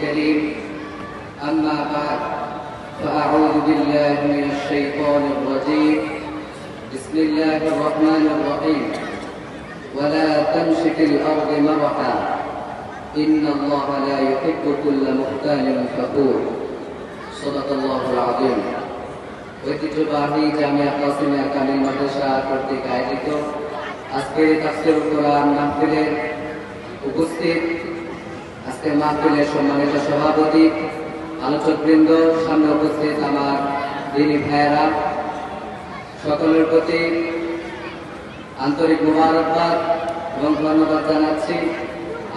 الكريم أما بعد فأعوذ بالله من الشيطان الرجيم بسم الله الرحمن الرحيم ولا تمش في الأرض مرحا إن الله لا يحب كل مختال فخور صدق الله العظيم ঐতিহ্যবাহী জামিয়া কাসিমিয়া কামিল মাদ্রাসা কর্তৃক আয়োজিত আজকের তাফসির কোরআন মাহফিলের উপস্থিত আজকের মাহফিলের সম্মানিত সভাপতি, আলোচকবৃন্দ, সামনে উপস্থিত আমার দিনী ভাইয়েরা, সকলের প্রতি আন্তরিক মুবারকবাদ, এবং ধন্যবাদ জানাচ্ছি।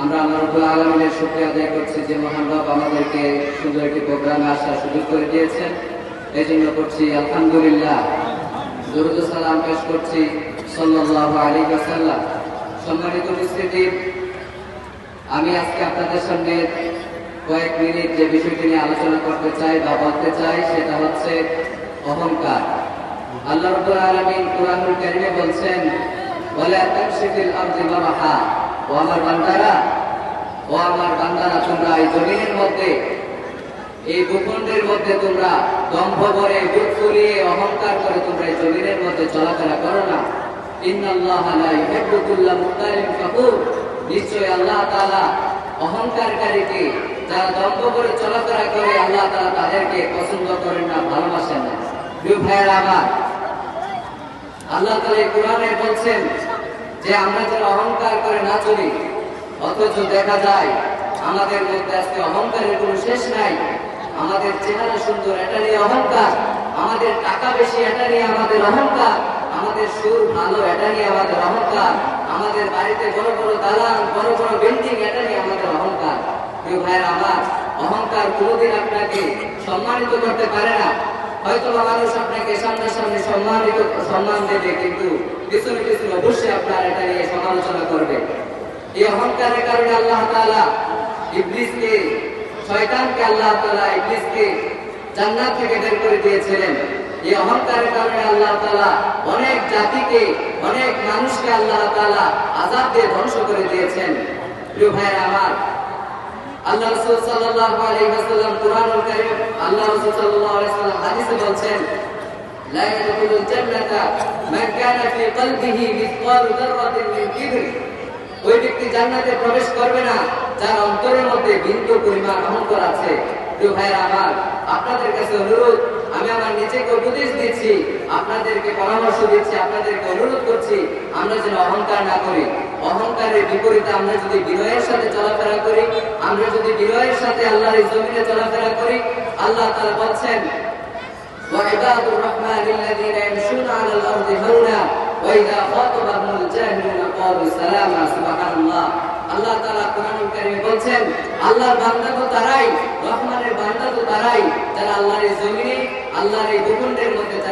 আমরা আমার আলমিনের শুক্রিয়া আদায় করছি যে মহান রব আমাদেরকে সুন্দর একটি প্রোগ্রামে আসার সুযোগ করে দিয়েছেন। এই জন্য করছি আলহামদুলিল্লাহ। দরুদ সালাম পেশ করছি সাল্লাল্লাহু আলাইহি ওয়াসাল্লাম। সম্মানিত উপস্থিতি আমি আজকে আপনাদের সামনে কয়েক মিনিট যে বিষয়টি নিয়ে আলোচনা করতে চাই বা বলতে চাই, সেটা হচ্ছে অহংকার। আল্লাহ রাব্বুল আলামিন কোরআনুল কারীমে বলছেন, ওয়ালা তামশিফিল আরদি মারহা। ও আমার বান্দারা, ও আমার বান্দারা, তোমরা এই জমিনের মধ্যে, এই ভূখণ্ডের মধ্যে তোমরা দম্ভ করে বুক ফুলিয়ে অহংকার করে তোমরা এই জমিনের মধ্যে চলাফেরা করো না। ইন্নাল্লাহা লা ইউহিব্বু কুল্লা মুখতালিন ফাখুর নিশ্চয় আল্লাহ তাআলা অহংকারকারীকে যারা দম্ভ করে চলাফেরা করে, আল্লাহ তাআলা তাদেরকে পছন্দ করেন না, ভালোবাসেন না। প্রিয় ভাইয়েরা আমার, আল্লাহ এই কোরআনে বলছেন যে, আমরা যেন অহংকার করে না চলি, অথচ দেখা যায় আমাদের মধ্যে আজকে অহংকারের কোনো শেষ নাই, আমাদের চেহারা সুন্দর, এটা নিয়ে অহংকার, আমাদের টাকা বেশি, এটা নিয়ে আমাদের অহংকার। আমাদের সুর ভালো এটা নিয়ে আমাদের অহংকার। আমাদের বাড়িতে বড় বড় দালান বড় বড় বিল্ডিং এটা নিয়ে আমাদের অহংকার। প্রিয় ভাইয়ের, আমার অহংকার কোনোদিন আপনাকে সম্মানিত করতে পারে না। হয়তো মানুষ আপনাকে সামনাসামনি সম্মানিত, সম্মান দেবে, কিন্তু পিছনে পিছনে অবশ্যই আপনার এটা নিয়ে সমালোচনা করবে। এই অহংকারের কারণে আল্লাহ তাআলা ইবলিসকে, শয়তানকে আল্লাহ তাআলা ইবলিসকে জান্নাত থেকে বের করে দিয়েছিলেন। এই অহংকারের কারণে আল্লাহ তাআলা অনেক জাতিকে, অনেক মানুষকে আল্লাহ তাআলা আযাব দিয়ে ধ্বংস করে দিয়েছেন। প্রিয় ভাইয়েরা আমার, আল্লাহ আল্লাহ বলছেন প্রবেশ করবে না, যার অন্তরের মধ্যে বিন্দু পরিমাণ অহংকার আছে। আমার, আপনাদের কাছে অনুরোধ আমি আমার নিজেকে উপদেশ দিচ্ছি আপনাদেরকে পরামর্শ দিচ্ছি আপনাদেরকে অনুরোধ করছি আমরা যেন অহংকার না করি অহংকারের বিপরীতে আমরা যদি বিনয়ের সাথে চলাফেরা করি আমরা যদি বিনয়ের সাথে আল্লাহর এই জমিনে চলাফেরা করি আল্লাহ তাআলা বলছেন وعباد الرحمن الذين يمشون على الارض هونا واذا خاطبهم الجاهلون قالوا سلاما سبحان الله আল্লাহ তাআলা কোরআনুল কারীমে বলছেন আল্লাহর বান্দা তো তারাই রহমানের বান্দা তো তারাই। যারা আল্লাহর জমিনে আল্লাহর এই ভূখণ্ডের মধ্যে যারা